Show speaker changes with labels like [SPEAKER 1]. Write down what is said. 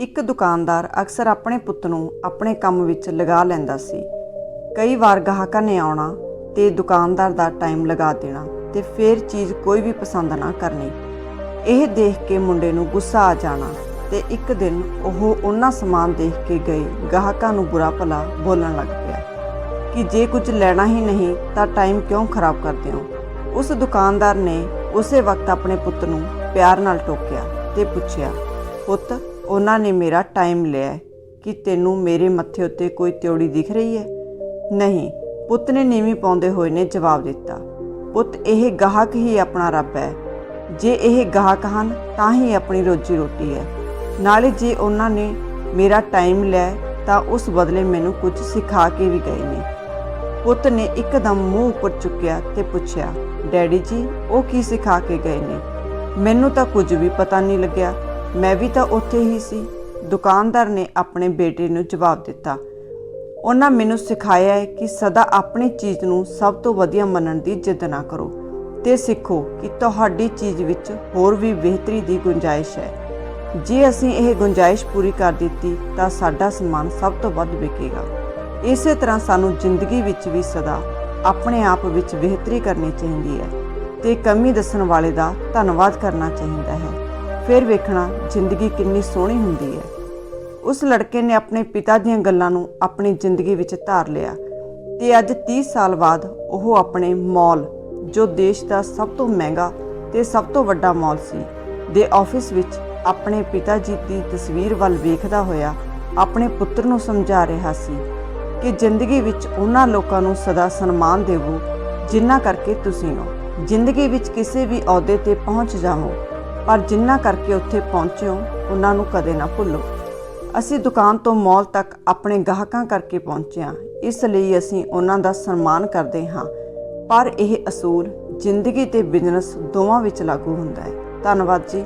[SPEAKER 1] ਇੱਕ ਦੁਕਾਨਦਾਰ ਅਕਸਰ ਆਪਣੇ ਪੁੱਤ ਨੂੰ ਆਪਣੇ ਕੰਮ ਵਿੱਚ ਲਗਾ ਲੈਂਦਾ ਸੀ। ਕਈ ਵਾਰ ਗਾਹਕਾਂ ਨੇ ਆਉਣਾ ਤੇ ਦੁਕਾਨਦਾਰ ਦਾ ਟਾਈਮ ਲਗਾ ਦੇਣਾ ਤੇ ਫਿਰ ਚੀਜ਼ ਕੋਈ ਵੀ ਪਸੰਦ ਨਾ ਕਰਨੀ। ਇਹ ਦੇਖ ਕੇ ਮੁੰਡੇ ਨੂੰ ਗੁੱਸਾ ਆ ਜਾਣਾ ਤੇ ਇੱਕ ਦਿਨ ਉਹ ਉਹਨਾਂ ਸਮਾਨ ਦੇਖ ਕੇ ਗਏ। ਗਾਹਕਾਂ ਨੂੰ ਬੁਰਾ ਭਲਾ ਬੋਲਣ ਲੱਗ ਪਿਆ ਕਿ ਜੇ ਕੁਝ ਲੈਣਾ ਹੀ ਨਹੀਂ ਤਾਂ ਟਾਈਮ ਕਿਉਂ ਖਰਾਬ ਕਰਦੇ ਹੋ? ਉਸ ਦੁਕਾਨਦਾਰ ਨੇ ਉਸੇ ਵਕਤ ਆਪਣੇ ਪੁੱਤ ਨੂੰ ਪਿਆਰ ਨਾਲ ਟੋਕਿਆ ਤੇ ਪੁੱਛਿਆ, ਪੁੱਤ ਉਹਨਾਂ ਨੇ ਮੇਰਾ ਟਾਈਮ ਲਿਆ ਕਿ ਤੈਨੂੰ ਮੇਰੇ ਮੱਥੇ ਉੱਤੇ ਕੋਈ ਤਿਉੜੀ ਦਿਖ ਰਹੀ ਹੈ? ਨਹੀਂ, ਪੁੱਤ ਨੇ ਨੀਵੀਂ ਪਾਉਂਦੇ ਹੋਏ ਨੇ ਜਵਾਬ ਦਿੱਤਾ। ਪੁੱਤ, ਇਹ ਗਾਹਕ ਹੀ ਆਪਣਾ ਰੱਬ ਹੈ। ਜੇ ਇਹ ਗਾਹਕ ਹਨ, ਤਾਂ ਹੀ ਆਪਣੀ ਰੋਜੀ ਰੋਟੀ ਹੈ। ਨਾਲੇ ਜੇ ਉਹਨਾਂ ਨੇ ਮੇਰਾ ਟਾਈਮ ਲਿਆ ਤਾਂ ਉਸ ਬਦਲੇ ਮੈਨੂੰ ਕੁਝ ਸਿਖਾ ਕੇ ਵੀ ਗਏ ਨੇ। ਪੁੱਤ ਨੇ ਇੱਕਦਮ ਮੂੰਹ ਉੱਪਰ ਚੁੱਕਿਆ ਤੇ ਪੁੱਛਿਆ, ਡੈਡੀ ਜੀ, ਉਹ ਕੀ ਸਿਖਾ ਕੇ ਗਏ ਨੇ? ਮੈਨੂੰ ਤਾਂ ਕੁਝ ਵੀ ਪਤਾ ਨਹੀਂ ਲੱਗਿਆ। ਮੈਂ ਵੀ ਤਾਂ ਉੱਥੇ ਹੀ ਸੀ। ਦੁਕਾਨਦਾਰ ਨੇ ਆਪਣੇ ਬੇਟੇ ਨੂੰ ਜਵਾਬ ਦਿੱਤਾ। ਉਹਨਾਂ ਮੈਨੂੰ ਸਿਖਾਇਆ ਹੈ ਕਿ ਸਦਾ ਆਪਣੀ ਚੀਜ਼ ਨੂੰ ਸਭ ਤੋਂ ਵਧੀਆ ਮੰਨਣ ਦੀ ਜਿੱਦ ਨਾ ਕਰੋ ਤੇ ਸਿੱਖੋ ਕਿ ਤੁਹਾਡੀ ਚੀਜ਼ ਵਿੱਚ ਹੋਰ ਵੀ ਬਿਹਤਰੀ ਦੀ ਗੁੰਜਾਇਸ਼ ਹੈ। ਜੇ ਅਸੀਂ ਇਹ ਗੁੰਜਾਇਸ਼ ਪੂਰੀ ਕਰ ਦਿੱਤੀ ਤਾਂ ਸਾਡਾ ਸਮਾਨ ਸਭ ਤੋਂ ਵੱਧ ਵਿਕੇਗਾ। ਇਸੇ ਤਰ੍ਹਾਂ ਸਾਨੂੰ ਜ਼ਿੰਦਗੀ ਵਿੱਚ ਵੀ ਸਦਾ ਆਪਣੇ ਆਪ ਵਿੱਚ ਬਿਹਤਰੀ ਕਰਨੀ ਚਾਹੀਦੀ ਹੈ ਤੇ ਕਮੀ ਦੱਸਣ ਵਾਲੇ ਦਾ ਧੰਨਵਾਦ ਕਰਨਾ ਚਾਹੀਦਾ ਹੈ। ਫਿਰ ਵੇਖਣਾ ਜ਼ਿੰਦਗੀ ਕਿੰਨੀ ਸੋਹਣੀ ਹੁੰਦੀ ਹੈ। ਉਸ ਲੜਕੇ ਨੇ ਆਪਣੇ ਪਿਤਾ ਦੀਆਂ ਗੱਲਾਂ ਨੂੰ ਆਪਣੀ ਜ਼ਿੰਦਗੀ ਵਿੱਚ ਧਾਰ ਲਿਆ ਤੇ ਅੱਜ 30 ਸਾਲ ਬਾਅਦ ਉਹ ਆਪਣੇ ਮਾਲ, ਜੋ ਦੇਸ਼ ਦਾ ਸਭ ਤੋਂ ਮਹਿੰਗਾ ਤੇ ਸਭ ਤੋਂ ਵੱਡਾ ਮਾਲ ਸੀ, ਦੇ ਆਫਿਸ ਵਿੱਚ ਆਪਣੇ ਪਿਤਾ ਜੀ ਦੀ ਤਸਵੀਰ ਵੱਲ ਵੇਖਦਾ ਹੋਇਆ ਆਪਣੇ ਪੁੱਤਰ ਨੂੰ ਸਮਝਾ ਰਿਹਾ ਸੀ ਕਿ ਜ਼ਿੰਦਗੀ ਵਿੱਚ ਉਹਨਾਂ ਲੋਕਾਂ ਨੂੰ ਸਦਾ ਸਨਮਾਨ ਦੇਵੋ ਜਿਨ੍ਹਾਂ ਕਰਕੇ ਤੁਸੀਂ ਹੋ। ਜ਼ਿੰਦਗੀ ਵਿੱਚ ਕਿਸੇ ਵੀ ਅਹੁਦੇ ਤੇ ਪਹੁੰਚ ਜਾਵੋ। ਪਰ ਜਿਨ੍ਹਾਂ ਕਰਕੇ ਉੱਥੇ ਪਹੁੰਚਿਓ ਉਹਨਾਂ ਨੂੰ ਕਦੇ ਨਾ ਭੁੱਲੋ। ਅਸੀਂ ਦੁਕਾਨ ਤੋਂ ਮਾਲ ਤੱਕ ਆਪਣੇ ਗਾਹਕਾਂ ਕਰਕੇ ਪਹੁੰਚਿਆ ਇਸ ਲਈ ਅਸੀਂ ਉਹਨਾਂ ਦਾ ਸਨਮਾਨ ਕਰਦੇ ਹਾਂ। ਪਰ ਇਹ ਅਸੂਲ ਜ਼ਿੰਦਗੀ ਤੇ ਬਿਜ਼ਨਸ ਦੋਵਾਂ ਵਿੱਚ ਲਾਗੂ ਹੁੰਦਾ ਹੈ। ਧੰਨਵਾਦ ਜੀ।